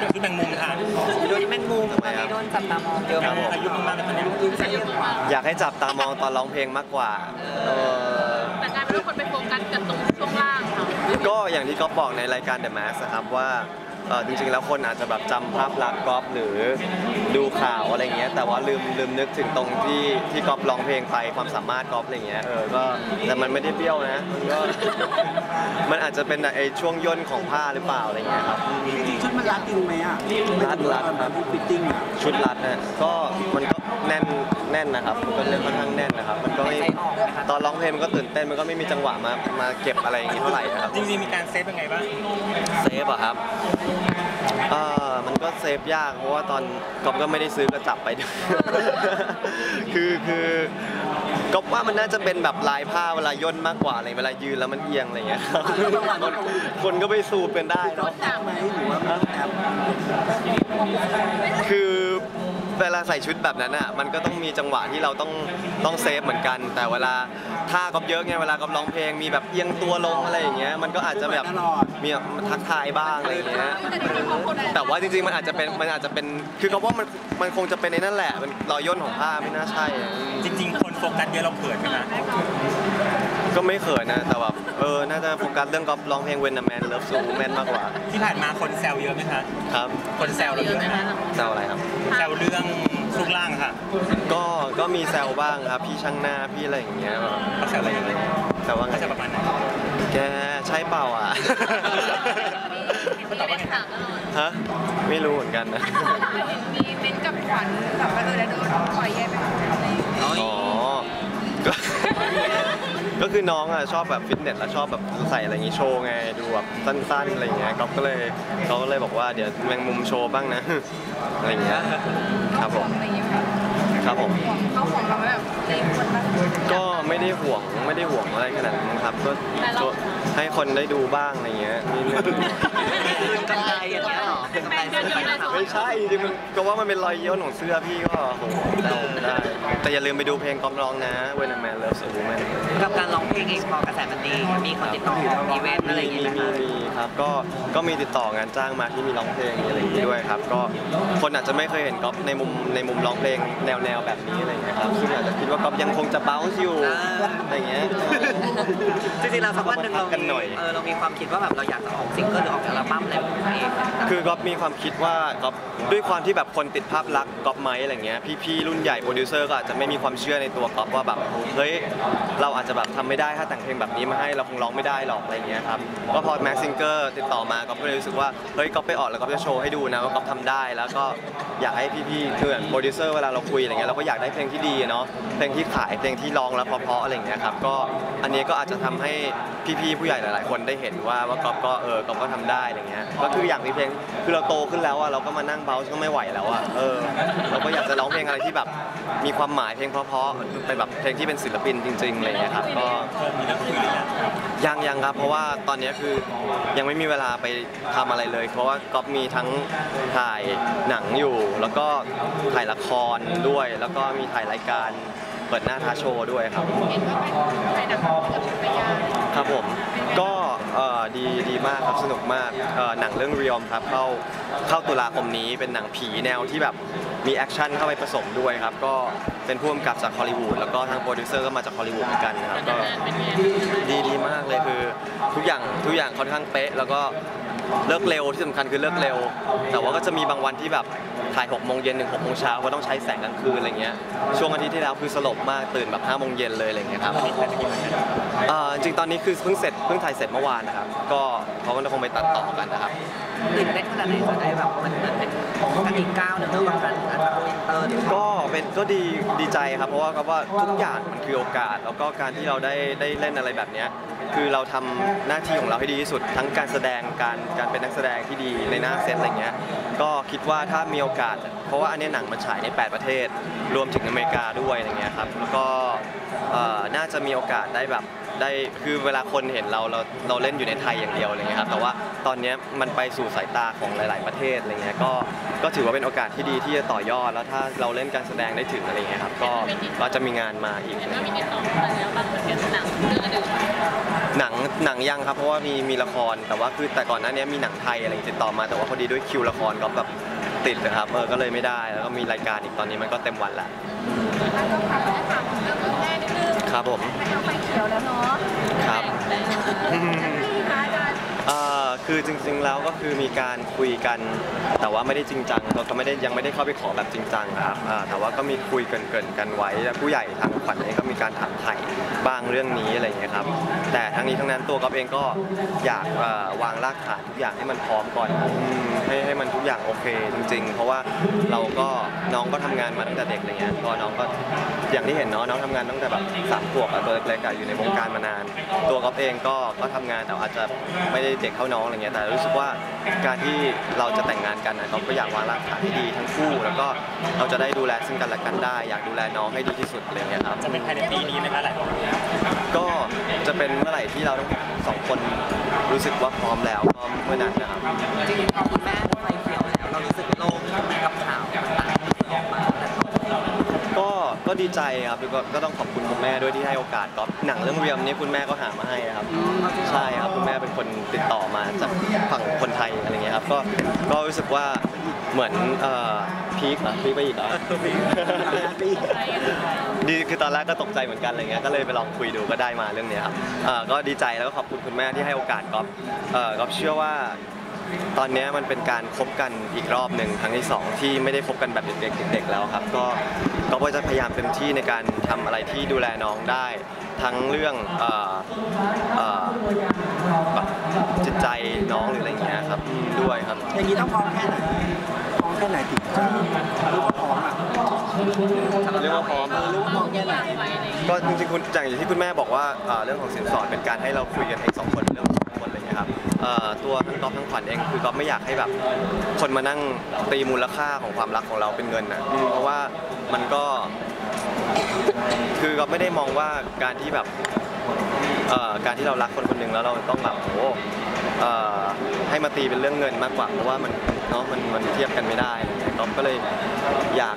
ชุดแมงมุมค่ะโดนแมงมุมตอนนี้โดนจับตามองเยอะครับมากอายุมากๆเลยตอนนี้ยืนเส้นเยอะกว่าอยากให้จับตามองตอนร้องเพลงมากกว่าเออแต่กลายเป็นว่าคนไปโฟกัสกันตรงช่วงล่างค่ะก็อย่างที่ก๊อฟบอกในรายการ The Mask นะครับว่า เอ่อจริงๆแล้วคนอาจจะแบบจำภาพลักษณ์ก๊อฟหรือดูข่าวอะไรเงี้ยแต่ว่าลืมลืมนึกถึงตรงที่ที่ก๊อฟร้องเพลงไปความสามารถก๊อฟอะไรเงี้ยเออก็แต่มันไม่ได้เบี้ยวนะมันก็ มันอาจจะเป็นไอช่วงย่นของผ้าหรือเปล่าอะไรเงี้ยครับ จริงๆชุดมันรัดจริงไหมอะรัดรัดครับฟิตติ้งอะชุดรัดนะก็มันก็แน่น แน่นนะครับก็เล่นค่อนข้างแน่นนะครับ มันก็ไม่ใจออกนะคะตอนร้องเพลงมันก็ตื่นเต้นมันก็ไม่มีจังหวะมามาเก็บอะไรอย่างงี้เท่าไหร่นะครับจริงๆมีการเซฟยังไงบ้างเซฟอะครับเอ่อมันก็เซฟยากเพราะว่าตอนก๊อฟก็ไม่ได้ซื้อกระจับไปด้วยคือคือก๊อฟว่ามันน่าจะเป็นแบบลายผ้าเวลาย่นมากกว่าอะไรเวลายืนแล้วมันเอียงอะไรอย่างเงี้ยครับคนคนก็ไปสูบกันได้เนาะแอบไหมหรือว่ามันแอบคือ เวลาใส่ชุดแบบนั้นอะมันก็ต้องมีจังหวะที่เราต้องต้องเซฟเหมือนกัน แต่เวลาท่าก๊อฟเยอะไงเวลาก๊อฟร้องเพลงมีแบบเอียงตัวลงอะไรอย่างเงี้ยมันก็อาจจะแบบมีแบบทักทายบ้างอะไรอย่างเงี้ยแต่จริงๆพอคนแต่ว่าจริงๆมันอาจจะเป็นมันอาจจะเป็นคือเขาว่ามันมันคงจะเป็นในนั่นแหละมันรอยย่นของผ้าไม่น่าใช่อะจริง ๆ คนโฟกัสเยอะเราเขินไหมคะก็ไม่เขินนะแต่แบบ เออ น่าจะโฟกัสเรื่องก๊อฟร้องเพลงเวนแมนเลิฟซูแมนมากกว่า ที่ผ่านมาคนแซวเยอะไหมคะ ครับ คนแซวเราเยอะไหมคะแซวอะไรครับ แซวเรื่องช่วงล่างค่ะ ก็ ก็มีแซวบ้างครับ พี่ช่างหน้า พี่อะไรอย่างเงี้ยแบบเขาแซวอะไรอย่างเงี้ยแซวว่าไงเขาจะประมาณไหนแกใช่เปล่าอะมีเล่นถามตลอดฮะ ไม่รู้เหมือนกันนะ มีเม้นกับขวัญแบบว่าเออแล้วโดนปล่อยแย่ไปอะไรอย่างเงี้ยอ๋อ ก็ ก็คือน้องอะชอบแบบฟิตเนสแล้วชอบแบบใส่อะไรอย่างงี้โชว์ไงดูแบบสั้นๆอะไรอย่างเงี้ยก๊อฟก็เลยเขาก็เลยบอกว่าเดี๋ยวแมงมุมโชว์บ้างนะอะไรอย่างเงี้ยครับผมอะไรอย่างเงี้ยค่ะครับผมห่วงเขาห่วงเราไหมแบบเล่นคนบ้างก็ไม่ได้ห่วงไม่ได้ห่วงอะไรขนาดนั้นครับก็แต่เราก็ให้คนได้ดูบ้างอะไรอย่างเงี้ยนิดนึงเป็นกำไรอย่างเงี้ยเหรอ เป็นกำไรเสื้อผ้านะคะไม่ใช่จริงๆมันก็ว่ามันเป็นรอยเยี่ยวของเสื้อพี่ก็โอ้โหได้ได้แต่อย่าลืมไปดูเพลงกอมร้องนะ When a Man Loves a Woman กับการร้องเพลงเองพอกระแสมันดีมีคนติดต่ออีเวนต์อะไรอย่างมีเงี้ยไหมมีคะมีครับก็ก็มีติดต่องานจ้างมาที่มีร้องเพลงมีอะไรอย่างนี้ด้วยครับ ก็คนอาจจะไม่เคยเห็นก๊อฟในมุมในมุมร้องเพลงแนวแนวแบบนี้อะไรอย่างเงี้ยครับซึ่งอาจจะคิดว่าก๊อฟยังคงจะเบ้าอยู่อะไรอย่างเงี้ย จริงๆเราสักวันหนึ่งเรากันหน่อย เออเรามีความคิดว่าแบบเราอยากจะออกซิงเกิลหรือออกอัลบั้มอะไรของตัวเองคือก๊อฟมีความคิดว่าก๊อฟด้วยความที่แบบคนติดภาพลักษณ์ก๊อฟไหมอะไรเงี้ยพี่ๆรุ่นใหญ่โปรดิวเซอร์ก็อาจจะไม่มีความเชื่อในตัวก๊อฟว่าแบบเฮ้ยเราอาจจะแบบทำไม่ได้ถ้าแต่งเพลงแบบนี้มาให้เราคงร้องไม่ได้หรอกอะไรเงี้ยครับก็พอแม็กซิงเกอร์ติดต่อมาก๊อฟก็เลยรู้สึกว่าเฮ้ยก๊อฟไปออกแล้วก๊อฟจะโชว์ให้ดูนะว่าก๊อฟทำได้แล้วก็อยากให้พี่ๆคือโปรดิวเซอร์เวลาเราคุยอะไรเงี้ยเราก็อยากได้เพลงที่ดีเนาะเพลงที่ขายเพลงที่ร้องแล้วเพราะๆอะไรเงี้ยครับก็อันนี้ก็อาจจะทำให้พี่ๆผู้ใหญ่หลาย ๆ คนได้เห็นว่าว่าก๊อฟก็เออก๊อฟก็ทำได้อะไรเงี้ยก็คืออยากมีเพลงคือเราโตขึ้นแล้วอะเราก็มานั่งเบาก็ไม่ไหวแล้วอะเออเราก็อยากจะร้องเพลงอะไรที่แบบมีความหมายเพลงเพราะๆเป็นแบบเพลงที่เป็นศิลปินจริงๆอะไรเงี้ยครับก็เออมีเรื่องคุยหรือยังยังยังครับ เพราะว่าตอนนี้คือยังไม่มีเวลาไปทำอะไรเลย เพราะว่าก๊อฟมีทั้งถ่ายหนังอยู่ แล้วก็ถ่ายละครด้วย แล้วก็มีถ่ายรายการ เปิดหน้าท้าโชว์ด้วยครับ เห็นว่าไปถ่ายหนังกับชุดพยาครับผม ก็เอ่อดีดีมากครับสนุกมากเอ่อหนังเรื่องเรียมครับเข้าเข้าตุลาคมนี้เป็นหนังผีแนวที่แบบมีแอคชั่นเข้าไปผสมด้วยครับ ก็เป็นผู้กำกับจากฮอลลีวูดแล้วก็ทางโปรดิวเซอร์ก็มาจากฮอลลีวูดเหมือนกันครับก็ เป็นไงดีดีมากเลยคือทุกอย่างทุกอย่างค่อนข้างเป๊ะ แล้วก็ เลิกเร็วที่สำคัญคือเลิกเร็ว แต่ว่าก็จะมีบางวันที่แบบถ่าย6โมงเย็นถึง6โมงเช้าเพราะต้องใช้แสงกลางคืนอะไรเงี้ยช่วงอาทิตย์ที่แล้วคือสลบมากตื่นแบบ5โมงเย็นเลยอะไรเงี้ยครับเอ่อจริงๆตอนนี้คือเพิ่งเสร็จเพิ่งถ่ายเสร็จเมื่อวานนะครับก็เขาก็คงไปตัดต่อกันนะครับตื่นเต้นขนาดไหนจะได้แบบมันเหมือนเป็นกันอีกก้าวหนึ่งเรื่องของการอาจจะโกอินเตอร์หรือก็เป็นก็ดีดีใจครับเพราะว่าก็ว่าทุกอย่างมันคือโอกาส แล้วก็การที่เราได้ได้เล่นอะไรแบบเนี้ยคือเราทำหน้าที่ของเราให้ดีที่สุดทั้งการแสดงการการเป็นนักแสดงที่ดีในหน้าเซตอะไรเงี้ยก็คิดว่าถ้ามีโอกาส เพราะว่าอันนี้หนังมันฉายใน 8 ประเทศ รวมถึงอเมริกาด้วยอะไรเงี้ยครับแล้วก็น่าจะมีโอกาสได้แบบได้คือเวลาคนเห็นเราเราเราเล่นอยู่ในไทยอย่างเดียวอะไรเงี้ยครับแต่ว่า ตอนเนี้ยมันไปสู่สายตาของหลาย ๆ ประเทศอะไรเงี้ยก็ก็ถือว่าเป็นโอกาสที่ดีที่จะต่อยอด แล้วถ้าเราเล่นการแสดงได้ถึงอะไรเงี้ยครับก็ก็จะมีงานมาอีก เห็นว่ามีติดต่อมาแล้วบางประเทศหนังเรื่องอื่นหนังหนังยังครับเพราะว่ามีมีละครแต่ว่าคือแต่ก่อนหน้านี้มีหนังไทยอะไรติดต่อมาแต่ว่าพอดีด้วยคิวละครก็แบบติดนะครับเออก็เลยไม่ได้แล้วก็มีรายการอีกตอนนี้มันก็เต็มวันละแล้วก็ขับมาถามเรื่องแรกนิดนึงครับผมไปเอาไฟเขียวแล้วเนาะครับนี่ คือจริงๆแล้วก็คือมีการคุยกัน แต่ว่าไม่ได้จริงจังก็ไม่ได้ยังไม่ได้เข้าไปขอแบบจริงจังครับแต่ว่าก็มีคุยเกินๆกันไว้แล้วผู้ใหญ่ทางขวัญเองก็มีการถามไถ่บ้างเรื่องนี้อะไรอย่างเงี้ยครับ แต่ทั้งนี้ทั้งนั้นตัวก๊อฟเองก็อยากวางรากฐานทุกอย่างให้มันพร้อมก่อนให้ให้มันทุกอย่างโอเคจริง ๆ เพราะว่าเราก็น้องก็ทำงานมาตั้งแต่เด็กอะไรเงี้ยพอน้องก็ อย่างที่เห็นเนาะน้องทำงานตั้งแต่แบบสามขวบอะตัวเล็กๆอะอยู่ในวงการมานาน ตัวก๊อฟเองก็ก็ทำงานแต่อาจจะไม่ได้เด็กเท่าน้องอะไรเงี้ยแต่รู้สึกว่าการที่เราจะแต่งงานกันนะก๊อฟก็อยากวางรากฐานที่ดีทั้งคู่ แล้วก็เราจะได้ดูแลซึ่งกันและกันได้ อยากดูแลน้องให้ดีที่สุดอะไรเงี้ยครับจะเป็นภายในปีนี้ไหมคะหลายคนก็จะเป็นเมื่อไหร่ที่เราทั้งสองคนรู้สึกว่าพร้อมแล้วก็เมื่อนั้นนะครับ ดีใจครับแล้วก็ก็ต้องขอบคุณคุณแม่ด้วยที่ให้โอกาสก็หนังเรื่องเรียมนี้คุณแม่ก็หามาให้ครับ ใช่ครับคุณแม่เป็นคนติดต่อมาจากฝั่งคนไทยอะไรเงี้ยครับก็ก็รู้สึกว่าเหมือนเอ่อพีคเหรอพีคไปอีกเหรอ ดีคือตอนแรกก็ตกใจเหมือนกันอะไรเงี้ยก็เลยไปลองคุยดูก็ได้มาเรื่องเนี้ยครับเอ่อก็ดีใจแล้วก็ขอบคุณคุณแม่ที่ให้โอกาสก๊อฟเอ่อก๊อฟเชื่อว่า ตอนเนี้ยมันเป็นการคบกันอีกรอบหนึ่งครั้งที่สองที่ไม่ได้คบกันแบบเด็กๆเด็กๆแล้วครับ ก็ก็ก็จะพยายามเต็มที่ในการทำอะไรที่ดูแลน้องได้ ทั้งเรื่องเอ่อเอ่อแบบจิตใจน้องหรืออะไรเงี้ยครับอืมด้วยครับ อย่างนี้ต้องพร้อมแค่ไหนพร้อมแค่ไหนถึงจะรู้ว่าพร้อมอะเรียกว่าพร้อมเออรู้ว่าพร้อมแค่ไหนก็จริงๆคุณอย่างที่คุณแม่บอกว่าเอ่อเรื่องของสินสอดเป็นการให้เราคุยกันเองสองคนเรื่องของ ครับตัวทั้งก๊อฟทั้งขวัญเองคือก๊อฟไม่อยากให้แบบ คนมานั่งตีมูลค่าของความรักของเราเป็นเงินนะเพราะว่ามันก็ คือก๊อฟไม่ได้มองว่าการที่แบบการที่เรารักคนคนหนึ่งแล้วเราต้องแบบโอ้โหให้มาตีเป็นเรื่องเงินมากกว่า เพราะว่ามันเนาะมันมันเทียบกันไม่ได้อะไรเงี้ยก๊อฟก็เลยอยาก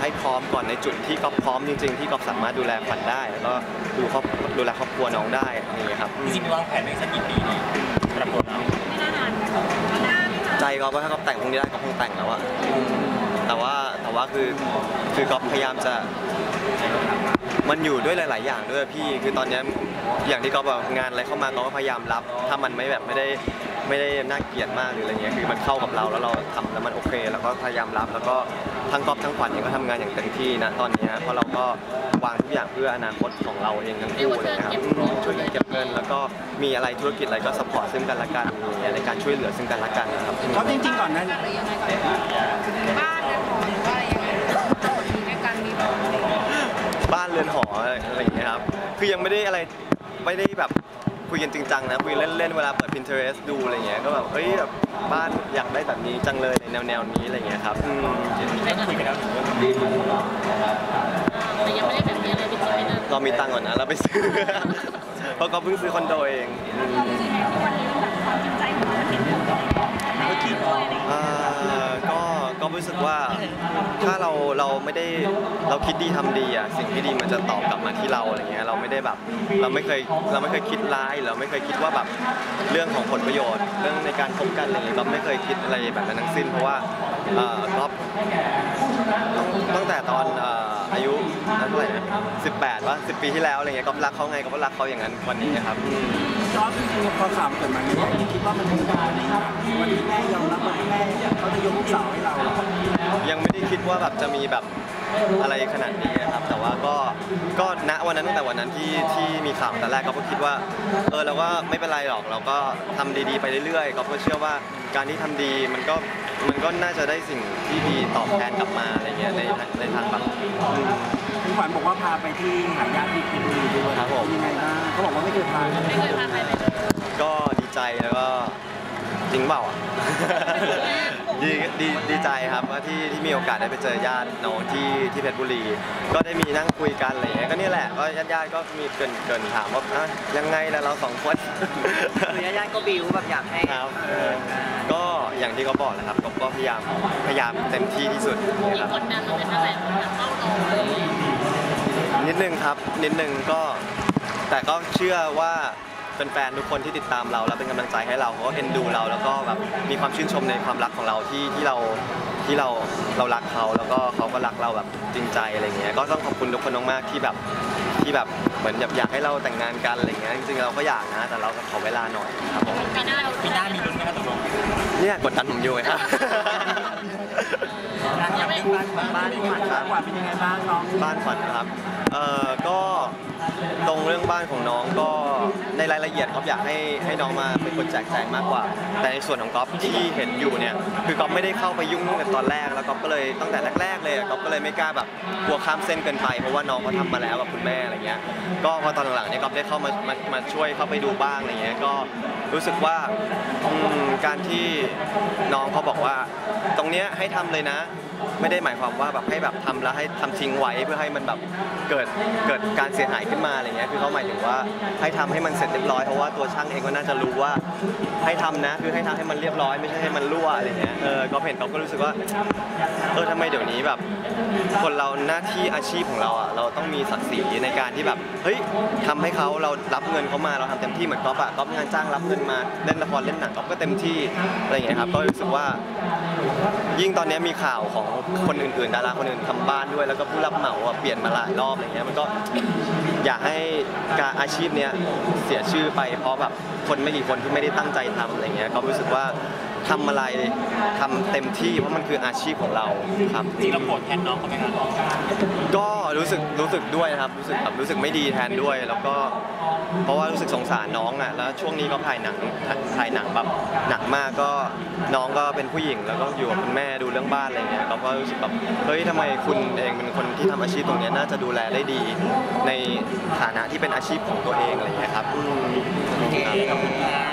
ให้พร้อมก่อนในจุดที่ก๊อฟพร้อมจริงๆที่ก๊อฟสามารถดูแลขวัญได้ แล้วก็ดูครอบดูแลครอบครัวน้องได้อะไรอย่ครับจริงๆวางแผนไว้สักกี่ปีดีสำ รับตัวเราไม่น่านานไม่น่าไม่นานใจก๊อฟว่าถ้าก๊อฟแต่งพรุ่งนี้ได้ก๊อฟคงแต่งแล้วอะแต่ว่าแต่ว่าคือคือก๊อฟพยายามจะ มันอยู่ด้วยหลาย ๆ อย่างด้วยพี่คือตอนเนี้ยอย่างที่ก๊อฟบอกงานอะไรเข้ามากอฟก็พยายามรับ ถ้ามันไม่แบบไม่ได้ ไม่ได้น่าเกลียดมากหรืออะไรเงี้ยคือมันเข้ากับเราแล้วเราทำแล้วมันโอเค แล้วก็พยายามรับ แล้วก็ทั้งก๊อฟทั้งขวัญเองก็ทำงานอย่างเต็มที่นะตอนเนี้ยเพราะเราก็วางทุกอย่างเพื่ออนาคตของเราเองทั้งคู่เลยนะครับอืมช่วยกันเก็บเงินแล้วก็มีอะไรธุรกิจอะไรก็สปอร์ตซึ่งกันและกันอย่างเงี้ยในการช่วยเหลือซึ่งกันและกันนะครับ เพราะจริงๆก่อนนั้นหรือยังไงก่อนบ้านนะขอหรือว่ายังไงโสดอยู่ด้วยกันมีแบบอะไรอย่างเงี้ยบ้านเรือนหออะไรอย่างเงี้ยครับ คือยังไม่ได้อะไรไม่ได้แบบ คุยกันจริงจังนะคุยเล่นๆเวลาเปิด Pinterest ดูอะไรเงี้ยก็แบบเฮ้ยแบบบ้านอยากได้แบบนี้จังเลยในแนวๆนี้อะไรเงี้ยครับอืมคุยกันแล้วถึงเรื่องแต่ยังไม่ได้แบบมีอะไรเป็นชิ้นเป็นอันเรามีตังค์ก่อนนะเราไปซื้อ เพราะก็เพิ่งซื้อคอนโดเอง ความรู้สึกไงที่วันนี้แบบความจริงใจของเราเห็นผลแม่ด้วยอะไรอย่างเงี้ย อ่าก็ก็ รู้สึกว่าถ้าเราเราไม่ได้เราคิดดีทำดีอะสิ่งที่ดีมันจะตอบกลับมาที่เราอะไรเงี้ยเราไม่ได้แบบ เราไม่เคยเราไม่เคยคิดร้ายเราไม่เคยคิดว่าแบบเรื่องของผลประโยชน์ เรื่องในการคบกันอะไรเงี้ยเราไม่เคยคิดอะไรแบบนั้นทั้งสิ้น เพราะว่าเอ่อก็ตั้งแต่ตอนเอ่ออายุเท่าไหร่นะสิบแปดว่าสิบปีที่แล้วอะไรเงี้ยก็รักเขาไงก็รักเขาอย่างนั้นวันนี้ครับอืมจอร์จจริงๆพอข่าวมันเกิดมาเนี่ยคิดว่ามันเป็นการนี้วันที่แม่ยอมรับวันที่แม่เขาจะยกลูกสาวให้เรา ว่าแบบจะมีแบบอะไรขนาดนี้ครับ แต่ว่าก็ก็ณวันนั้นตั้งแต่วันนั้นที่ที่มีข่าวแต่แรกก็คิดว่าเออเราก็ไม่เป็นไรหรอกเราก็ทำดีๆไปเรื่อยๆ ก็เพื่อเชื่อว่าการที่ทำดีมันก็มันก็น่าจะได้สิ่งที่ดีตอบแทนกลับมาอะไรเงี้ยในในทางแบบอืมคุณขวัญบอกว่าพาไปที่หายาทที่เพชรบุรีด้วยครับผมเป็นยังไงบ้างเขาบอกว่าไม่เคยพาไม่เคยพาใครไปเลยก็ดีใจแล้วก็ จริงเปล่าอะ ดีดีดีใจครับว่าที่ที่มีโอกาสได้ไปเจอญาติน้องที่ที่เพชรบุรี ก็ได้มีนั่งคุยกันอะไรอย่างเงี้ยก็นี่แหละก็ญาติญาติๆก็มีเกรินเกรินถามว่าอะยังไงล่ะเราสองคน คือญาติๆก็บิวแบบอยากให้ครับเออก็อย่างที่เขาบอกแหละครับก็ก็พยายามพยายามเต็มที่ที่สุดนะครับ กดดันเราเป็นอะไรกดดันเข้าเราเลยนิดนึงครับนิดนึงก็แต่ก็เชื่อว่า แฟนๆทุกคนที่ติดตามเราแล้วเป็นกำลังใจให้เราเขาก็เอ็นดูเรา แล้วก็แบบมีความชื่นชมในความรักของเราที่ที่เราที่เราเรารักเขาแล้วก็เขาก็รักเราแบบจริงใจอะไรเงี้ยก็ต้องขอบคุณทุกคนมากๆที่แบบที่แบบเหมือนอยากอยากให้เราแต่งงานกันอะไรเงี้ยจริงๆเราก็อยากนะแต่เราก็ขอเวลาหน่อยครับผมปีหน้าเราปีหน้ามีลุ้นไหมครับตกลงเนี่ยกดดันผมอยู่ไงครับการอยากเป็นบ้านบ้านบ้านบ้านกว่าเป็นยังไงบ้างน้องบ้านฝันนะครับเอ่อก็ตรงเรื่องบ้านของน้องก็ ในรายละเอียดก๊อฟอยากให้ให้น้องมาเป็นคนแจกแจงมากกว่า แต่ในส่วนของก๊อฟที่เห็นอยู่เนี่ยคือก๊อฟไม่ได้เข้าไปยุ่งตั้งแต่ตอนแรก แล้วก๊อฟก็เลยตั้งแต่แรก ๆ เลยอะก๊อฟก็เลยไม่กล้าแบบกลัวข้ามเส้นเกินไปเพราะว่าน้องเขาทำมาแล้วกับคุณแม่อะไรเงี้ยก็พอตอนหลังๆเนี่ยก๊อฟได้เข้ามามามาช่วยเข้าไปดูบ้างอะไรเงี้ยก็รู้สึกว่าอืมการที่น้องเขาบอกว่า ตรงเนี้ยให้ทำเลยนะ ไม่ได้หมายความว่าแบบให้แบบทำแล้วให้ทำทิ้งไว้เพื่อให้มันแบบเกิดเกิดการเสียหายขึ้นมาอะไรเงี้ยคือเขาหมายถึงว่าให้ทำให้มันเสร็จเรียบร้อยเพราะว่าตัวช่างเองก็น่าจะรู้ว่าให้ทำนะ คือให้ทำให้มันเรียบร้อยไม่ใช่ให้มันรั่วอะไรเงี้ยเออก็เห็นเขาก็รู้สึกว่าเออทำไมเดี๋ยวนี้แบบ คนเราหน้าที่อาชีพของเราอะเราต้องมีศักดิ์ศรีในการที่แบบเฮ้ยทำให้เขาเรารับเงินเขามาเราทำเต็มที่เหมือนก๊อฟอะก๊อฟงานจ้างรับเงินมาเล่นละครเล่นหนังก๊อฟก็เต็มที่อะไรอย่างเงี้ยครับก็รู้สึกว่ายิ่งตอนนี้มีข่าวของคนอื่นๆ ดาราคนอื่นทำบ้านด้วย แล้วก็ผู้รับเหมาอะเปลี่ยนมาหลายรอบอะไรเงี้ยมันก็ อยากให้การอาชีพเนี้ยเสียชื่อไปเพราะแบบคนไม่กี่คนที่ไม่ได้ตั้งใจทำอะไรเงี้ยก็รู้สึกว่า ทำอะไรทำเต็มที่เพราะมันคืออาชีพของเราครับ จริงเราโกรธแทนน้องเขาไหมครับก็รู้สึกรู้สึกด้วยนะครับรู้สึกแบบรู้สึกไม่ดีแทนด้วย แล้วก็เพราะว่ารู้สึกสงสารน้องอะแล้วช่วงนี้ก็ถ่ายหนังถ่ายหนังแบบหนักมากก็น้องก็เป็นผู้หญิง แล้วก็อยู่กับคุณแม่ดูเรื่องบ้านอะไรเงี้ยก็ก็รู้สึกแบบเฮ้ยทำไมคุณเองเป็นคนที่ทำอาชีพตรงเนี้ยน่าจะดูแลได้ดี ในฐานะที่เป็นอาชีพของตัวเองอะไรเงี้ยครับอืมโอเคขอบคุณครับ